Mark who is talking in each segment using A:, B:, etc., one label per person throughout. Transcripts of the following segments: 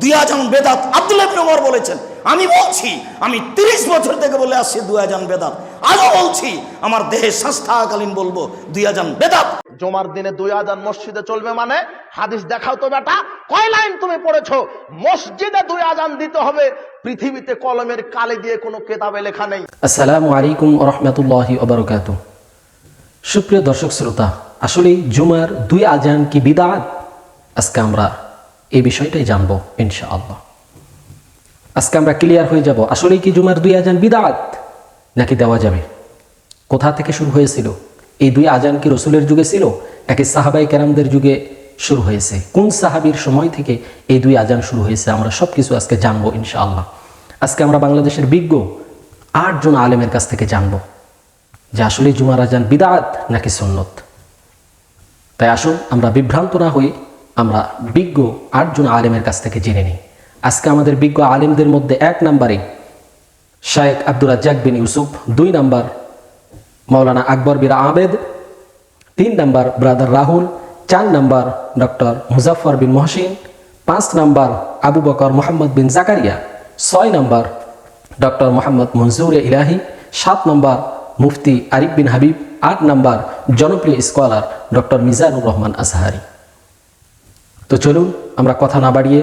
A: দুই আজান বেদাত আব্দুল্লাহ ইবনে ওমর বলেছেন। আমি বলছি আমি তিরিশ বছর থেকে বলে আসছি বেদাত। আজও বলছি আমার দেহে শ্বাস থাকাকালীন বলব বেদাত।
B: জমার দিনে দুই আজান মসজিদে চলবে মানে? হাদিস দেখাও তো বেটা কয় লাইন তুমি পড়েছো? মসজিদে দুই আজান দিতে হবে পৃথিবীতে কলমের কালে দিয়ে কোনো কেতাবে লেখা নেই।
C: আসসালামু আলাইকুম রহমতুল্লাহি ওবরকাত সুপ্রিয় দর্শক শ্রোতা আসলে জুমার দুই আজান কি বিদাত? আজকে আমরা এই বিষয়টাই জানব, ইনশাআল্লাহ। আজকে আমরা ক্লিয়ার হয়ে যাব আসলে কি জুমার দুই আজান বিদাত? নাকি দেওয়া যাবে? কোথা থেকে শুরু হয়েছিল? এই দুই আজান কি রসুলের যুগে ছিল, নাকি সাহাবাই কেরামদের যুগে শুরু হয়েছে? কোন সাহাবির সময় থেকে এই দুই আজান শুরু হয়েছে? আমরা সব কিছু আজকে জানব, ইনশাআল্লাহ। আজকে আমরা বাংলাদেশের বিজ্ঞ আটজন আলেমের কাছ থেকে জানব, যে আসলে জুমার আজান বিদাত নাকি সুন্নত? তাই আসুন, আমরা বিভ্রান্ত না হয়ে আমরা বিজ্ঞ আটজন আলেমের কাছ থেকে জেনে নিই। আজকে আমাদের বিজ্ঞ আলেমদের মধ্যে এক নম্বরে শায়েক আব্দুর রাজ্জাক বিন ইউসুফ, দুই নাম্বার মৌলানা আকবর বিন আবেদ, তিন নাম্বার ব্রাদার রাহুল, চার নাম্বার ডক্টর মুজাফর বিন মহসিন, পাঁচ নাম্বার আবু বকর মোহাম্মদ বিন জাকারিয়া, ছয় নাম্বার ডক্টর মোহাম্মদ মনজুর ইলাহি, সাত নম্বর মুফতি আরিফ বিন হাবিব, আট নম্বর জনপ্রিয় স্কলার ডক্টর মিজানুর রহমান আজহারি। তো চলুন আমরা কথা না বাড়িয়ে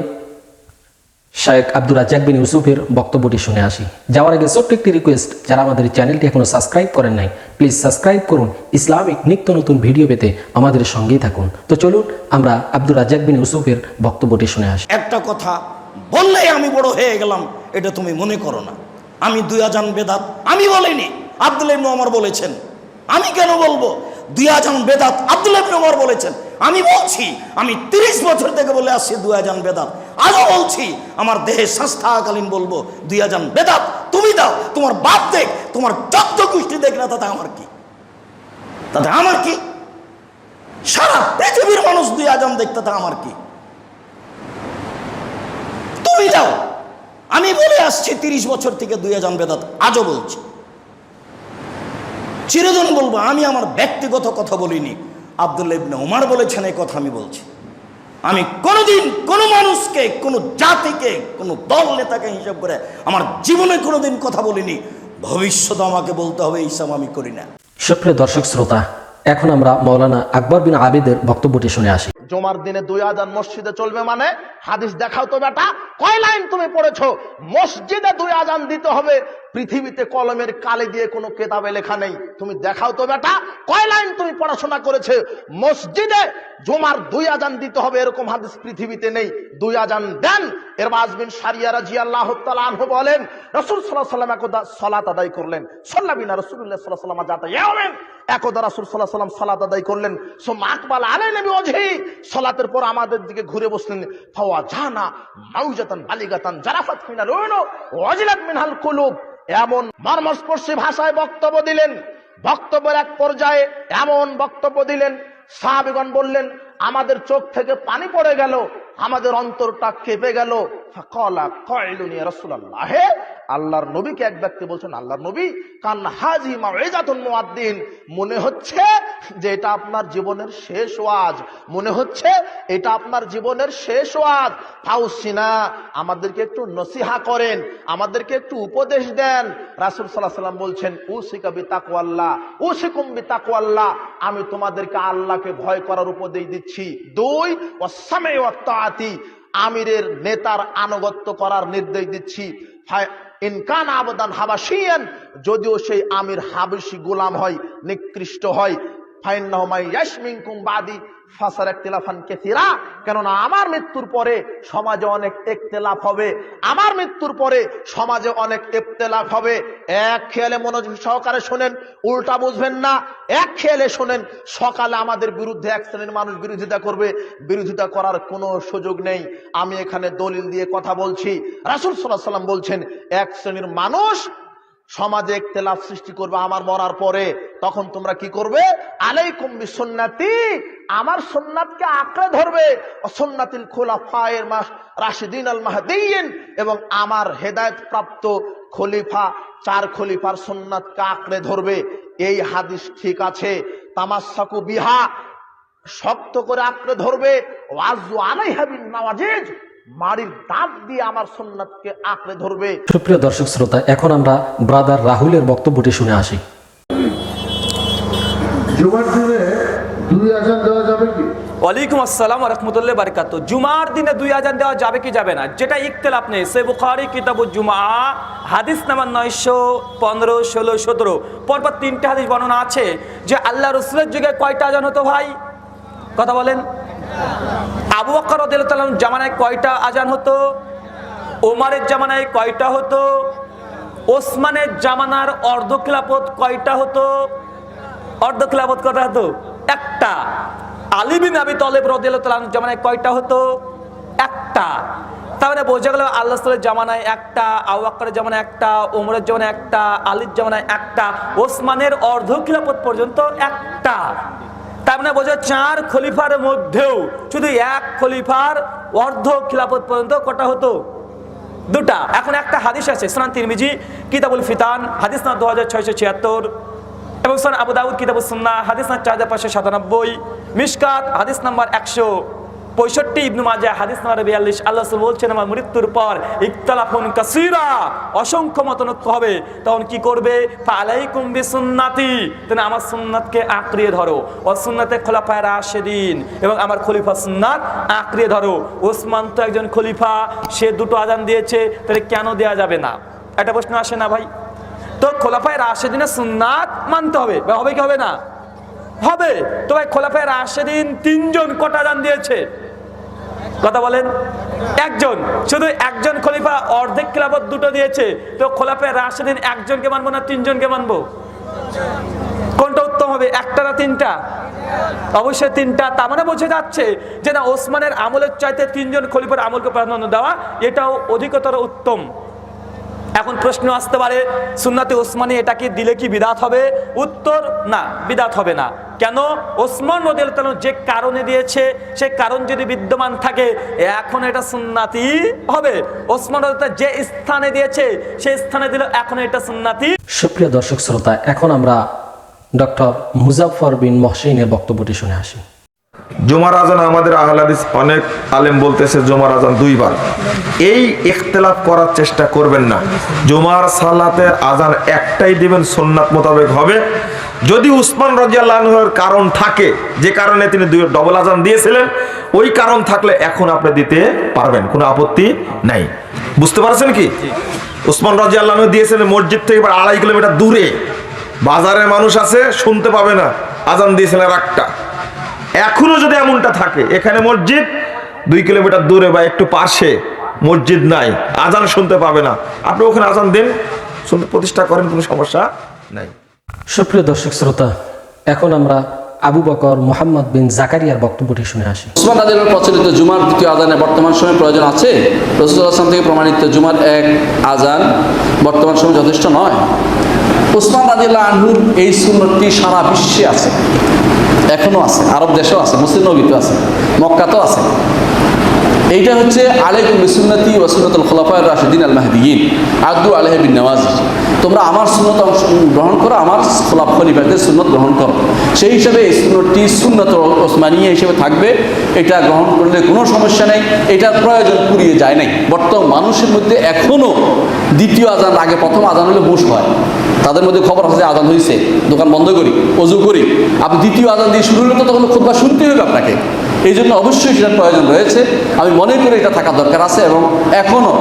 C: শায়েক আব্দুর রাজ্জাক বিন ইউসুফের বক্তব্যটি শুনে আসি। যাওয়ার আগে ছোট্ট একটি রিকোয়েস্ট যারা আমাদের চ্যানেলটি এখনও সাবস্ক্রাইব করেন নাই প্লিজ সাবস্ক্রাইব করুন। ইসলামিক নিত্য নতুন ভিডিও পেতে আমাদের সঙ্গেই থাকুন। তো চলুন আমরা আব্দুর রাজ্জাক বিন ইউসুফের বক্তব্যটি শুনে আসি।
A: একটা কথা বললেই আমি বড় হয়ে গেলাম, এটা তুমি মনে করো না। আমি দুই আজান বেদাত, আমি বলিনি, আব্দুল ইবনে ওমর বলেছেন। আমি কেন বলব? দুই আজান বেদাত আব্দুল ইবনে ওমর বলেছেন। আমি বলছি, আমি তিরিশ বছর থেকে বলে আসছি দু আজান বেদাত। আজও বলছি, আমার দেহে শ্বাস বলব, দুই আজান বেদাত তুমি দাও, তোমার বাপ দেখ, তোমার যত গোষ্ঠী দেখ না, তাতে আমার কি? তাতে আমার কি? সারা পৃথিবীর মানুষ দুই আজান দেখতে তাতে আমার কি? তুমি দাও। আমি বলে আসছি তিরিশ বছর থেকে দুই হাজার বেদাত, আজও বলছি। চিরদিন বলব, আমি আমার ব্যক্তিগত কথা বলিনি। আবদুল্লা ইবনে ওমার বলেছেন এই কথা আমি বলছি। আমি কোনোদিন কোনো মানুষকে কোনো জাতিকে কোনো দল নেতাকে হিসাব করে আমার জীবনে কোনোদিন কথা বলিনি। ভবিষ্যতে আমাকে বলতে হবে এইসব আমি করি না।
C: সুপ্রিয় দর্শক শ্রোতা এখন আমরা মৌলানা আকবর বিন আবেদের বক্তব্যটি শুনে আসি।
B: জমার দিনে দুই আজান মসজিদে চলবে মানে? হাদিস দেখাও তো বেটা কয় লাইন তুমি পড়েছো? মসজিদে দুই আজান দিতে হবে পৃথিবীতে কলমের কালে দিয়ে কোনো কেতাবে লেখা নেই। তুমি দেখাও তো বেটা, কয় লাইন তুমি পড়াশোনা করেছে? মসজিদে জমার দুই আজান দিতে হবে, এরকম হাদিস পৃথিবীতে নেই। দুই আজান দেন। এর বাজবিন সারিয়া রাজি আল্লাহ আনহু বলেন, রসুল সাল্লাহ সাল্লাম একদা সলাত আদায় করলেন। সাল্লাবিনা রসুল্লাহ সাল্লাহ সাল্লাম যাতে ইয়ামেন একদা রাসুল সাল্লাহ সাল্লাম সালাত আদায় করলেন। সো মাকবাল আলে নবী অজহি সলাতের পর আমাদের দিকে ঘুরে বসলেন। ফাওয়া জানা মাউজাতান বালিগাতান জারাফাত মিনাল ওয়াজিলাত মিনহাল কুলুব। এমন মর্মস্পর্শী ভাষায় বক্তব্য দিলেন। বক্তব্যের এক পর্যায়ে এমন বক্তব্য দিলেন। সাহাবিগণ বললেন, আমাদের চোখ থেকে পানি পড়ে গেল, আমাদের অন্তরটা কেঁপে গেল। আল্লাহর নবীকে এক ব্যক্তি বলছেন, আল্লাহর নবী কান হাজি মা মনে হচ্ছে যে এটা আপনার জীবনের শেষ ওয়াজ। মনে হচ্ছে এটা আপনার জীবনের শেষ ওয়াজ। ফাউসিনা আমাদেরকে একটু নসিহা করেন, আমাদেরকে একটু উপদেশ দেন। রাসূল আলাইহি সাল্লাম বলছেন, উসিকা বিতাকওয়াল্লাহ উসিকুম বিতাকওয়াল্লাহ আমি তোমাদেরকে আল্লাহকে ভয় করার উপদেশ দিচ্ছি। দুই অসামে ওয়াত্তাআতি, আমিরের নেতার আনুগত্য করার নির্দেশ দিচ্ছি। ইনকান আবদান হাবাসিয়ান যদিও সেই আমির হাবসি গোলাম হয়, নিকৃষ্ট হয় কেননা আমার মৃত্যুর পরে সমাজে অনেক একতেলাফ হবে। আমার মৃত্যুর পরে সমাজে অনেক ইফতেলাফ হবে। এক খেয়ালে মনোযোগ সহকারে শোনেন, উল্টা বুঝবেন না। এক খেয়ালে শোনেন, সকালে আমাদের বিরুদ্ধে এক শ্রেণির মানুষ বিরোধিতা করবে। বিরোধিতা করার কোনো সুযোগ নেই। আমি এখানে দলিল দিয়ে কথা বলছি। রাসুল সাল্লাহ সাল্লাম বলছেন, এক শ্রেণির মানুষ সমাজে একতেলাফ সৃষ্টি করবে আমার মরার পরে, তখন তোমরা কি করবে? আলাই আলাইকুম সন্ন্যাতি আমার সোননাথকে আঁকড়ে ধরবে। অসন্নাতিল খোলা ফায়ের মাস রাশিদিন আল মাহদিন এবং আমার হেদায়ত প্রাপ্ত খলিফা, চার খলিফার সোননাথকে আঁকড়ে ধরবে। এই হাদিস ঠিক আছে। তামাশাকু বিহা, শক্ত করে আঁকড়ে ধরবে। ওয়াজু আলাই হাবিন নওয়াজিজ মাড়ির দাঁত দিয়ে আমার সুন্নাতকে আঁকড়ে ধরবে।
C: সুপ্রিয় দর্শক শ্রোতা এখন আমরা ব্রাদার রাহুলের বক্তব্যটি শুনে আসি।
D: জুমার দিনে দুই আজান দেওয়া যাবে কি?
E: ওয়ালাইকুম আসসালাম রহমতুল্লাহ বারকাত জুমার দিনে দুই আজান দেওয়া যাবে কি যাবে না? যেটা ইখতলাফ নেই। সে বুখারি কিতাবু জুমা হাদিস নাম্বার নয়শো পনেরো ষোলো সতেরো। পরপর তিনটে হাদিস বর্ণনা আছে যে আল্লাহ রসুলের যুগে কয়টা আজান হতো ভাই? কথা বলেন। আবু বকর রদিয়াল্লাহু জামানায় কয়টা আজান হতো? ওমারের জামানায় কয়টা হতো? ওসমানের জামানার অর্ধ খিলাফত কয়টা হতো? অর্ধ খিলাফত কটা হতো? একটা। আলী বিন আবি তলেব রদিয়াল্লাহু জামানায় কয়টা হতো? একটা। তার মানে বোঝা গেল আল্লাহ সালের জামানায় একটা, আবু বকরের জামানায় একটা, ওমরের জামানায় একটা, আলীর জামানায় একটা, ওসমানের অর্ধ খিলাফত পর্যন্ত একটা। তার মানে চার খলিফার মধ্যেও শুধু এক খলিফার অর্ধ খিলাফত পর্যন্ত কটা হতো? দুটা। এখন একটা হাদিস আছে, সোনান তিরমিজি, কিতাবুল ফিতান, হাদিস না দু হাজার ছয়শো ছিয়াত্তর। এবং সোনান আবুদাউদ কিতাবুল সুন্না হাদিস না চার হাজার পাঁচশো সাতানব্বই। মিসকাত হাদিস নাম্বার একশো পঁয়ষট্টি ইবনু মাজা হাদিস নাম্বার বিয়াল্লিশ। আল্লাহ বলছেন, আমার মৃত্যুর পর ইকতালাফুন কাসিরা, অসংখ্য মতনৈক্য হবে। তখন কি করবে? ফালাইকুম বিসুন্নাতি। তুমি আমার সুন্নাতকে আঁকড়িয়ে ধরো। ও সুন্নাতে খোলাফায় রাশেদিন এবং আমার খলিফা সুন্নাত আঁকড়িয়ে ধরো। ওসমান তো একজন খলিফা, সে দুটো আজান দিয়েছে, তাহলে কেন দেয়া যাবে না? একটা প্রশ্ন আসে না ভাই? তো খোলাফায় রাশেদিনের সুন্নাত মানতে হবে, বা হবে কি হবে না? হবে। তো ভাই, খোলাফায় রাশেদিন তিনজন কটা আজান দিয়েছে? কথা বলেন? একজন, শুধু একজন খলিফা অর্ধেক খেলাফত দুটো দিয়েছে। তো খোলাফে রাশেদিন একজনকে মানবো না তিনজনকে মানবো? কোনটা উত্তম হবে, একটা না তিনটা? অবশ্যই তিনটা। তার মানে বোঝা যাচ্ছে যে না, ওসমানের আমলের চাইতে তিনজন খলিফার আমলকে প্রাধান্য দেওয়া, এটাও অধিকতর উত্তম। এখন প্রশ্ন আসতে পারে, সুন্নাতে ওসমানী এটাকে দিলে কি বিদাত হবে? উত্তর, না, বিদাত হবে না। কেন? ওসমান রদিয়াল যে কারণে দিয়েছে, সে কারণ যদি বিদ্যমান থাকে এখন এটা সুন্নাতি হবে। ওসমান রদিয়াল্লাহু যে স্থানে দিয়েছে সেই স্থানে দিল এখন এটা সুন্নাতি।
C: সুপ্রিয় দর্শক, শ্রোতা, এখন আমরা ডক্টর মুজাফর বিন মহসিনের বক্তব্যটি শুনে আসি।
F: জুমার আজান আমাদের আহলাদিস অনেক আলেম বলতেছে জুমার আজান দুইবার। এই ইখতলাফ করার চেষ্টা করবেন না। জুমার সালাতে আজান একটাই দিবেন সোননাথ মোতাবেক হবে। যদি উসমান রাজিয়াল্লাহের কারণ থাকে, যে কারণে তিনি দুই ডবল আজান দিয়েছিলেন, ওই কারণ থাকলে এখন আপনি দিতে পারবেন, কোনো আপত্তি নাই। বুঝতে পারছেন কি? উসমান রাজিয়াল্লাহ দিয়েছিলেন মসজিদ থেকে আড়াই কিলোমিটার দূরে। বাজারের মানুষ আছে, শুনতে পাবে না। আজান দিয়েছিলেন একটা এখনও যদি এমনটা থাকে এখানে মসজিদ দুই কিলোমিটার দূরে বা একটু পাশে মসজিদ নাই আজান শুনতে পাবে না। আপনি ওখানে আজান দিন শুনতে প্রতিষ্ঠা করেন কোনো সমস্যা নাই।
C: সুপ্রিয় দর্শক শ্রোতা এখন আমরা আবু বকর মোহাম্মদ বিন জাকারিয়ার বক্তব্যটি শুনে আসি।
G: ওসমান রাজিয়াল প্রচলিত জুমার দ্বিতীয় আজানে বর্তমান সময়ে প্রয়োজন আছে? রসুল আসলাম থেকে প্রমাণিত জুমার এক আজান বর্তমান সময়ে যথেষ্ট নয়। ওসমান রাজিয়াল্লাহ আনহুর এই সুন্নতটি সারা বিশ্বে আছে। এখনও আছে, আরব দেশেও আছে, মুসলিম নবীতেও আছে, মক্কাতেও আছে। এইটা হচ্ছে আলেকুম বিসুন্নতি ওয়াসুন্নতুল খোলাফায় রাশিদিন আল মাহদিয়িন আব্দু আলহ বিন নওয়াজ তোমরা আমার সুন্নত অংশ গ্রহণ করো, আমার খোলাফ খলিফাদের সুন্নত গ্রহণ করো। সেই হিসাবে এই সুন্নতটি সুন্নত ওসমানিয়া হিসেবে থাকবে। এটা গ্রহণ করলে কোনো সমস্যা নেই, এটার প্রয়োজন পুরিয়ে যায় নাই। বর্তমান মানুষের মধ্যে এখনও দ্বিতীয় আজান আগে প্রথম আজান হলে বুশ হয়। তাদের মধ্যে খবর আছে আজান হয়েছে দোকান বন্ধ করি, অজু করি। আপনি দ্বিতীয় আদান দিয়ে শুরু হলে তো তখন খুব শুনতে হবে আপনাকে। এই জন্য অবশ্যই সেটার প্রয়োজন রয়েছে। আমি মনে করি এটা থাকা দরকার আছে এবং এখনও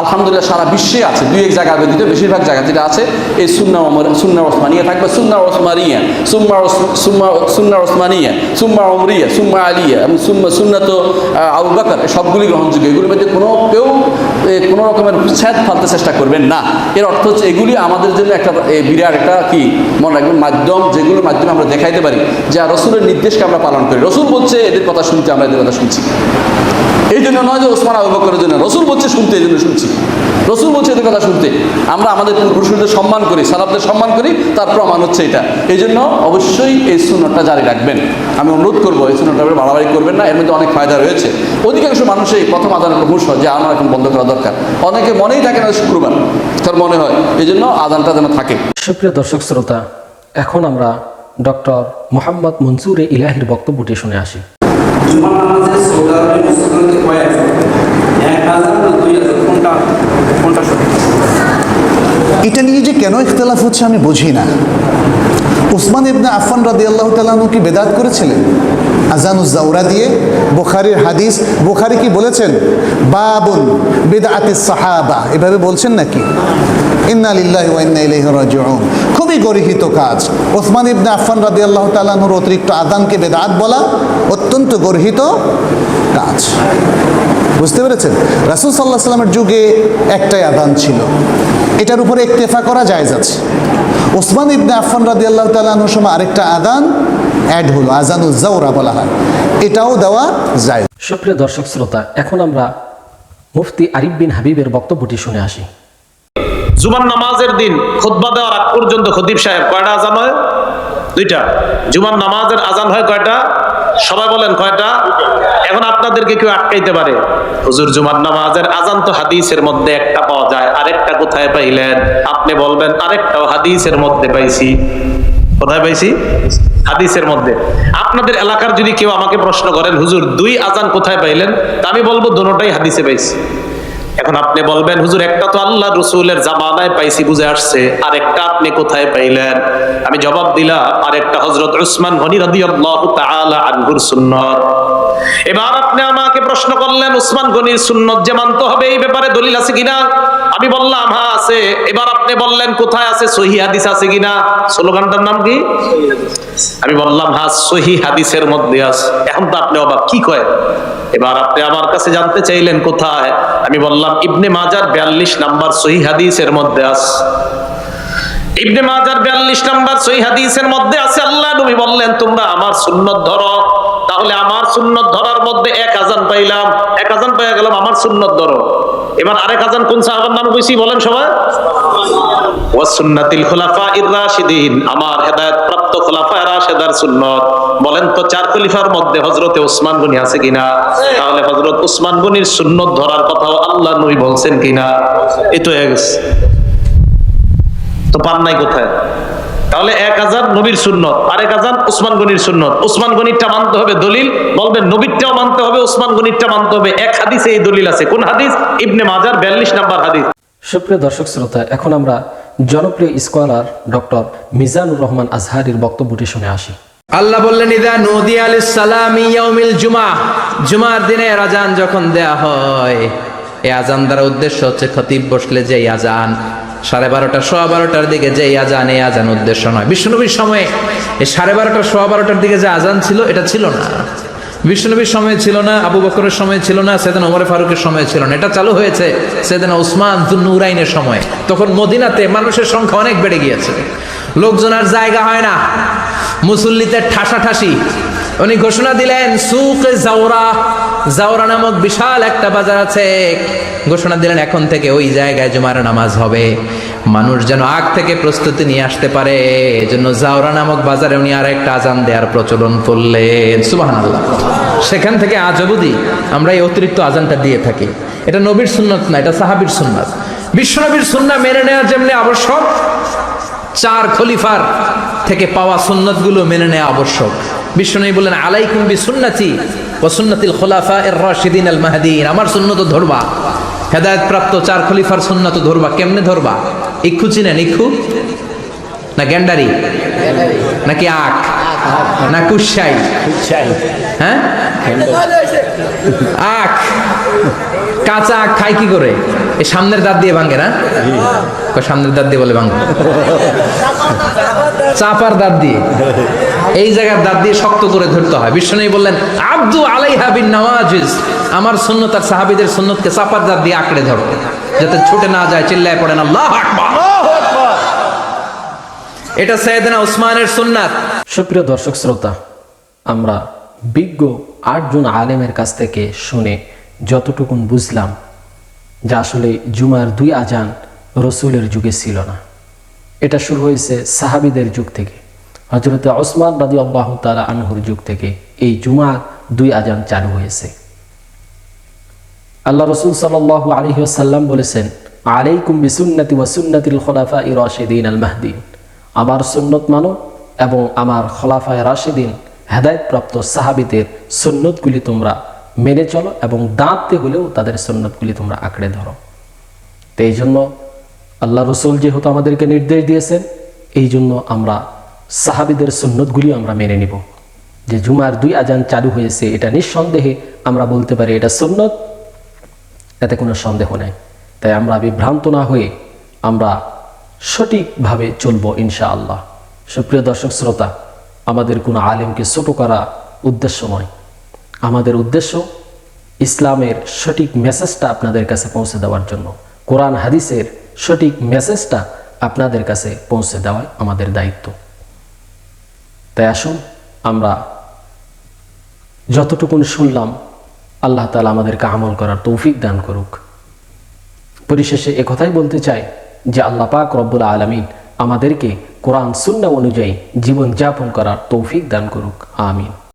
G: আলহামদুলিল্লাহ সারা বিশ্বে আছে, দুই এক জায়গা ব্যতীত বেশিরভাগ জায়গা যেটা আছে, এই সুন্না সুন্না ওসমানিয়া থাকবে। সুন্না ওসমানিয়া, সুম্মা সুম্মা সুন্না ওসমানিয়া, সুম্মা ওমরিয়া সুম্মা আলিয়া এবং সুম্মা সুন্নাত আবু বাকর সবগুলি গ্রহণযোগ্য। এগুলির মধ্যে কোনো কেউ কোনো রকমের স্যাদ ফালতে চেষ্টা করবেন না। এর অর্থ হচ্ছে এগুলি আমাদের জন্য একটা বিরাট একটা কি, মনে রাখবেন মাধ্যম, যেগুলোর মাধ্যমে আমরা দেখাইতে পারি যে রসুলের নির্দেশকে আমরা পালন করি। রসুল বলছে এদের কথা শুনতে, আমরা এদের কথা শুনছি। এই জন্য নয় যে ওসমান আবু বকরের জন্য, রসুল বলছে শুনতে, এই জন্য শুনছি। রসুল বলছে এদের কথা শুনতে। আমরা আমাদের পূর্বপুরুষদের সম্মান করি সালাবদের সম্মান করি, তার প্রমাণ হচ্ছে এটা। এই জন্য অবশ্যই এই সুন্নতটা জারি রাখবেন। আমি অনুরোধ করব, এই সুন্নতটা বাড়াবাড়ি করবেন না, এর মধ্যে অনেক ফায়দা রয়েছে। অধিকাংশ মানুষই প্রথম আদানের হুশ হয়, যে আমার এখন বন্ধ করা দরকার। অনেকে মনেই থাকে না শুক্রবার, তার মনে হয়। এই জন্য আদানটা যেন থাকে।
C: সুপ্রিয় দর্শক শ্রোতা, এখন আমরা ডক্টর মোহাম্মদ মনসুরে ইলাহির বক্তব্যটি শুনে আসি।
H: এটা নিয়ে যে কেন ইখতলাফ হচ্ছে আমি বুঝি না। উসমান ইবনে আফান রাদি আল্লাহ তালানু কি বেদাত করেছিলেন? আজানুজ্জাউরা দিয়ে? বোখারির হাদিস। বোখারি কি বলেছেন? বাবুন বেদাতি সাহাবা। এভাবে বলছেন নাকি? ইন্না লিল্লাহি ওয়া ইন্না ইলাইহি রাজিউন। খুবই গরিহিত কাজ। ওসমান ইবনে আফান রাদি আল্লাহ তালানুর অতিরিক্ত আদানকে বেদাত বলা অত্যন্ত গর্হিত কাজ। বুঝতে পেরেছেন? রাসুল সাল্লাহ সাল্লামের যুগে একটাই আদান ছিল। এটার উপরে একতেফা করা জায়েজ আছে। ওসমান ইবনে আফফান রাদি আল্লাহ তালাহুর সময় আরেকটা আদান অ্যাড হলো আজানুল জাউরা বলা হয়। এটাও দেওয়া যায়
C: সুপ্রিয় দর্শক শ্রোতা, এখন আমরা মুফতি আরিফ বিন হাবিবের বক্তব্যটি শুনে আসি।
I: জুমার নামাজের দিন খুতবা দেওয়ার আগ পর্যন্ত খতিব সাহেব কয়টা আজান হয়? দুইটা। জুমার নামাজের আজান হয় কয়টা? সবাই বলেন কয়টা? এখন আপনাদেরকে কেউ আটকাইতে পারে। হুজুর, জুমার নামাজের আজান তো হাদিসের মধ্যে একটা পাওয়া যায়, আরেকটা কোথায় পাইলেন? আপনি বলবেন, আরেকটাও হাদিসের মধ্যে পাইছি। কোথায় পাইছি? হাদিসের মধ্যে। আপনাদের এলাকার যদি কেউ আমাকে প্রশ্ন করেন, হুজুর, দুই আজান কোথায় পাইলেন? তা আমি বলব দুটোটাই হাদিসে পাইছি। এখন আপনি বলবেন, হুজুর, একটা তো আল্লাহ রসুলের জামানায় পাইছি, বুঝে আসছে। আর একটা আপনি কোথায় পাইলেন? আমি জবাব দিলাম আর একটা হজরত উসমান গনি রাদিয়াল্লাহু তাআলা আনহুর সুন্নত। এবার আপনি আমাকে প্রশ্ন করলেন, উসমান গনির সুন্নত যে মানতে হবে এই ব্যাপারে দলিল আছে কিনা? আমি বললাম হ্যাঁ আছে। এবার আপনি বললেন, কোথায় আছে? সহি হাদিস আছে কিনা? স্লোগানটার নাম কি? আমি বললাম হ্যাঁ সহি হাদিসের মধ্যে আছে। এখন তো আপনি অবাক, কি কয়? এবার আপনি আমার কাছে জানতে চাইলেন কোথায়? আমি বললাম, ইবনে মাজার বিয়াল্লিশ নাম্বার সহি হাদিসের মধ্যে আছে। ইবনে মাজার বিয়াল্লিশ নাম্বার সহি হাদিসের মধ্যে আছে, আল্লাহ নবী বললেন, তোমরা আমার সুন্নত ধরো। তাহলে আমার সুন্নত ধরার মধ্যে এক আজান পাইলাম, এক আজান পাইয়া গেলাম, আমার সুন্নত ধরো। এবার আরেক আজান কোন সাহাবার নাম কইছি বলেন সবাই? ওয়াসুন্নাতিল খুলাফা আমার হেদায়েত প্রাপ্ত খুলাফা রাশেদার সুন্নত। বলেন তো, চার খলিফার মধ্যে ওসমান গনি আছে কিনা? তাহলে ওসমান গনির সুন্নত ধরার কথাও আল্লাহ নবী বলছেন কিনা? এই তো পান নাই কোথায়? তাহলে এক হাজার নবীর সুন্নত হাজার গনির সুন্নত। গনিরটা মানতে হবে দলিল। বলবেন, নবীরটাও মানতে হবে উসমান গনিরটা মানতে হবে। এক হাদিসে এই দলিল আছে। কোন হাদিস? ইবনে মাজার বিয়াল্লিশ নাম্বার হাদিস।
C: সুপ্রিয় দর্শক শ্রোতা, এখন আমরা জনপ্রিয় স্কলার ডক্টর মিজানুর রহমান আজহারির বক্তব্যটি শুনে আসি।
J: আল্লাহ বললেন, ইদা নদী আলিস সালাম ইয়াউমিল জুমা জুমার দিনে আজান যখন দেয়া হয়, এই আজান দ্বারা উদ্দেশ্য হচ্ছে খতিব বসলে যে আজান, সাড়ে বারোটা, সোয়া বারোটার দিকে যে আজান, এই আজান উদ্দেশ্য নয়। বিষ্ণুনবীর সময়ে এই সাড়ে বারোটা, সোয়া বারোটার দিকে যে আজান ছিল, এটা ছিল না। বিষ্ণুনবীর সময় ছিল না, আবু বকরের সময় ছিল না, সেদিন ওমর ফারুকের সময় ছিল না। এটা চালু হয়েছে সেদিন ওসমান নুরাইনের সময়। তখন মদিনাতে মানুষের সংখ্যা অনেক বেড়ে গিয়েছে। লোকজন আর জায়গা হয় না। মুসল্লিতে ঠাসাঠাসি। উনি ঘোষণা দিলেন, সুক জাওরা জাওরা নামক বিশাল একটা বাজার আছে। ঘোষণা দিলেন, এখন থেকে ওই জায়গায় জুমার নামাজ হবে। মানুষ যেন আগ থেকে প্রস্তুতি নিয়ে আসতে পারে। এজন্য জাওরা নামক বাজারে উনি আর একটা আজান দেওয়ার প্রচলন করলেন। সুবাহ সেখান থেকে আজ অবধি আমরা এই অতিরিক্ত আজানটা দিয়ে থাকি। এটা নবীর সুন্নত না, এটা সাহাবির সুন্নত। বিশ্বনবীর সুন্না মেনে নেওয়া যেমনি আবশ্যক, চার খলিফার থেকে পাওয়া সুন্নতগুলো মেনে নেওয়া আবশ্যক। বিষ্ণু বললেন, আলাইকুম বি সুন্নতি ও সুন্নতিল খোলাফা এর রাশিদিন আল মাহাদিন। আমার সুন্নত ধরবা। হেদায়ত প্রাপ্ত চার খলিফার সুন্নত ধরবা। কেমনে ধরবা? ইক্ষু চিনেন, ইক্ষু? না গ্যান্ডারি? নাকি আখ? না কুসাই হ্যাঁ? আখ। কাঁচা আখ খাই কি করে? এই সামনের দাঁত দিয়ে ভাঙে না? সামনের দাঁত দিয়ে বলে ভাঙে? চাপার দাঁত দিয়ে। এই জায়গার দাঁত দিয়ে শক্ত করে ধরতে হয়। বিষ্ণু বললেন আব্দু আলাইহা বিন নওয়াজিজ। আমার সুন্নত আর সাহাবিদের সুন্নতকে চাপার দাঁত দিয়ে আঁকড়ে ধরো। যাতে ছুটে না যায় চিল্লায় পড়েন আল্লাহ আকবার। এটা সৈয়দনা উসমানের সুন্নাত।
C: সুপ্রিয় দর্শক শ্রোতা, আমরা বিজ্ঞ আটজন আলেমের কাছ থেকে শুনে যতটুকুন বুঝলাম, যা আসলে জুমার দুই আজান রসুলের যুগে ছিল না। এটা শুরু হয়েছে সাহাবিদের যুগ থেকে। হজরত ওসমান রাজি আল্লাহ তালা আনহুর যুগ থেকে এই জুমার দুই আজান চালু হয়েছে। আল্লাহ রসুল সাল আলহি আসাল্লাম বলেছেন, আলাইকুম বিসুন্নতি ওয়াসুন্নতিল খোলাফা ই রশেদিন আল মাহদিন। আমার সুন্নত মানো এবং আমার খলাফায় রাশেদিন হেদায়তপ্রাপ্ত সাহাবিদের সন্ন্যতগুলি তোমরা মেনে চলো এবং দাঁততে হলেও তাদের সন্ন্যতগুলি তোমরা আঁকড়ে ধরো। তো এই জন্য আল্লাহ রসুল যেহেতু আমাদেরকে নির্দেশ দিয়েছেন, এই জন্য আমরা সাহাবিদের সন্ন্যতগুলি আমরা মেনে নিব। যে জুমার দুই আজান চালু হয়েছে, এটা নিঃসন্দেহে আমরা বলতে পারি এটা সুন্নত, এতে কোনো সন্দেহ নেই। তাই আমরা বিভ্রান্ত না হয়ে আমরা সঠিকভাবে চলবো ইনশা আল্লাহ সুপ্রিয় দর্শক শ্রোতা, আমাদের কোনো আলেমকে ছোট করা উদ্দেশ্য নয়। আমাদের উদ্দেশ্য ইসলামের সঠিক মেসেজটা আপনাদের কাছে পৌঁছে দেওয়ার জন্য। কোরআন, হাদিসের সঠিক মেসেজটা আপনাদের কাছে পৌঁছে দেওয়াই আমাদের দায়িত্ব। তাই আসুন, আমরা যতটুকুন শুনলাম, আল্লাহ তালা আমাদেরকে আমল করার তৌফিক দান করুক। পরিশেষে একথাই বলতে চাই যে আল্লাহ পাক রব্বুল আলমিন আমাদেরকে কোরআন সুন্না অনুযায়ী জীবনযাপন করার তৌফিক দান করুক। আমিন।